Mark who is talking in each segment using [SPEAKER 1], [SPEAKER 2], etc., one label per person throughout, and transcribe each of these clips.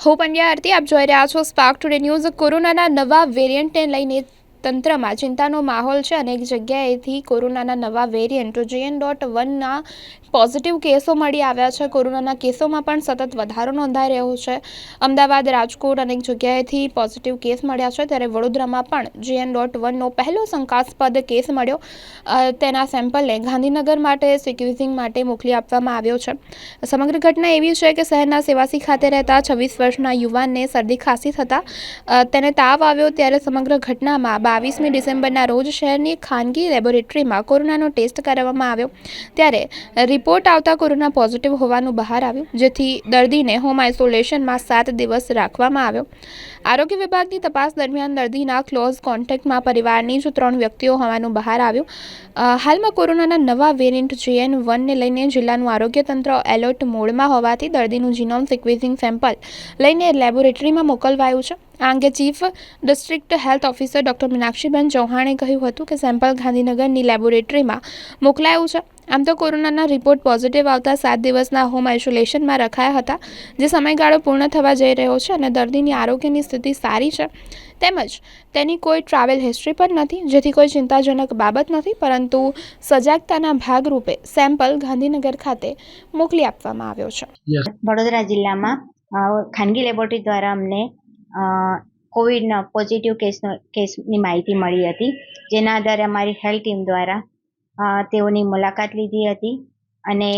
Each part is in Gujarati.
[SPEAKER 1] હું પંડ્યા આરતી આપ જોઈ રહ્યા છો સ્પાર્ક ટુડે ન્યૂઝ કોરોનાના નવા વેરિયન્ટને લઈને તંત્રમાં ચિંતાનો માહોલ છે. અનેક જગ્યાએથી કોરોનાના નવા વેરિયન્ટ. જીએન ડોટ વનના પોઝિટિવ કેસો મળી આવ્યા છે. કોરોનાના કેસોમાં પણ સતત વધારો નોંધાઈ રહ્યો છે. અમદાવાદ, રાજકોટ અનેક જગ્યાએથી પોઝિટિવ કેસ મળ્યા છે. ત્યારે વડોદરામાં પણ જીએન ડોટ વનનો પહેલો શંકાસ્પદ કેસ મળ્યો. તેના સેમ્પલને ગાંધીનગર માટે સિક્યુઝિંગ માટે મોકલી આપવામાં આવ્યો છે. સમગ્ર ઘટના એવી છે કે શહેરના સેવાસી ખાતે રહેતા છવ્વીસ વર્ષના યુવાનને શરદી ખાંસી થતાં તેને તાવ આવ્યો. ત્યારે સમગ્ર ઘટનામાં બાવીસમી ડિસેમ્બરના રોજ શહેરની ખાનગી લેબોરેટરીમાં કોરોનાનો ટેસ્ટ કરવામાં આવ્યો. ત્યારે રિપોર્ટ આવતા કોરોના પોઝિટિવ હોવાનું બહાર આવ્યું, જેથી દર્દીને હોમ આઇસોલેશનમાં સાત દિવસ રાખવામાં આવ્યો. આરોગ્ય વિભાગની તપાસ દરમિયાન દર્દીના ક્લોઝ કોન્ટેક્ટમાં પરિવારની જ ત્રણ વ્યક્તિઓ હોવાનું બહાર આવ્યું. હાલમાં કોરોનાના નવા વેરિયન્ટ જીએન વનને લઈને જિલ્લાનું આરોગ્ય તંત્ર એલર્ટ મોડમાં હોવાથી દર્દીનું જીનોમ સિક્વિઝિંગ સેમ્પલ લઈને લેબોરેટરીમાં મોકલવાયું છે. આ અંગે chief district health officer doctor Meenakshiben ચૌહાણે કહ્યું હતું કે સેમ્પલ ગાંધીનગરની લેબોરેટરીમાં મોકલાયું છે. આમ તો કોરોનાના રિપોર્ટ પોઝિટિવ આવતા સાત દિવસના હોમ આઇસોલેશનમાં રખાયા હતા જે સમયગાળો પૂર્ણ થવા જઈ રહ્યો છે અને દર્દીની આરોગ્યની સ્થિતિ સારી છે. તેમજ તેની કોઈ ટ્રાવેલ હિસ્ટ્રી પણ નથી જેથી કોઈ ચિંતાજનક બાબત નથી પરંતુ સજાગતાના ભાગરૂપે સેમ્પલ ગાંધીનગર ખાતે મોકલી આપવામાં આવ્યો છે.
[SPEAKER 2] વડોદરા જિલ્લામાં ખાનગી લેબોરેટરી દ્વારા અમને કોવિડનો પોઝિટિવ કેસનો કેસની માહિતી મળી હતી. જેના આધારે અમારી હેલ્થ ટીમ દ્વારા તેઓની મુલાકાત લીધી હતી. અને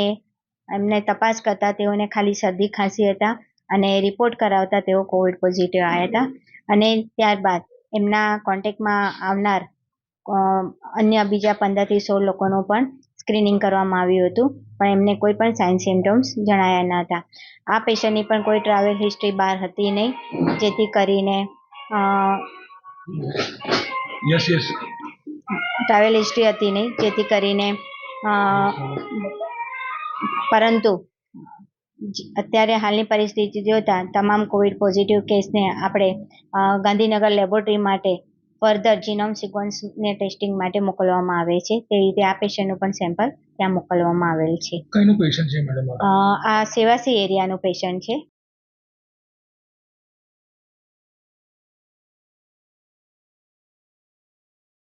[SPEAKER 2] એમને તપાસ કરતાં તેઓને ખાલી શરદી ખાંસી હતા અને રિપોર્ટ કરાવતા તેઓ કોવિડ પોઝિટિવ આવ્યા હતા. અને ત્યારબાદ એમના કોન્ટેક્ટમાં આવનાર અન્ય બીજા પંદરથી સોળ લોકોનું પણ સ્ક્રીનિંગ કરવામાં આવ્યું હતું પણ એમને કોઈ પણ સાઇન સિમ્ટમ્સ જણાયા ન હતા. આ પેશન્ટની પણ કોઈ ટ્રાવેલ હિસ્ટ્રી બહાર હતી નહીં જેથી કરીને
[SPEAKER 3] યસ યસ
[SPEAKER 2] ટ્રાવેલ હિસ્ટ્રી હતી નહીં જેથી કરીને પરંતુ અત્યારે હાલની પરિસ્થિતિ જોતાં તમામ કોવિડ પોઝિટિવ કેસને આપણે ગાંધીનગર લેબોરેટરી માટે ફર્ધર જીનોમ સિક્વન્સને ટેસ્ટિંગ માટે મોકલવામાં આવે છે. તે રીતે આ પેશન્ટનું પણ સેમ્પલ ત્યાં મોકલવામાં આવેલ છે.
[SPEAKER 3] કઈનું પેશન્ટ છે મેડમ
[SPEAKER 2] આ સેવાસી એરિયાનું પેશન્ટ છે.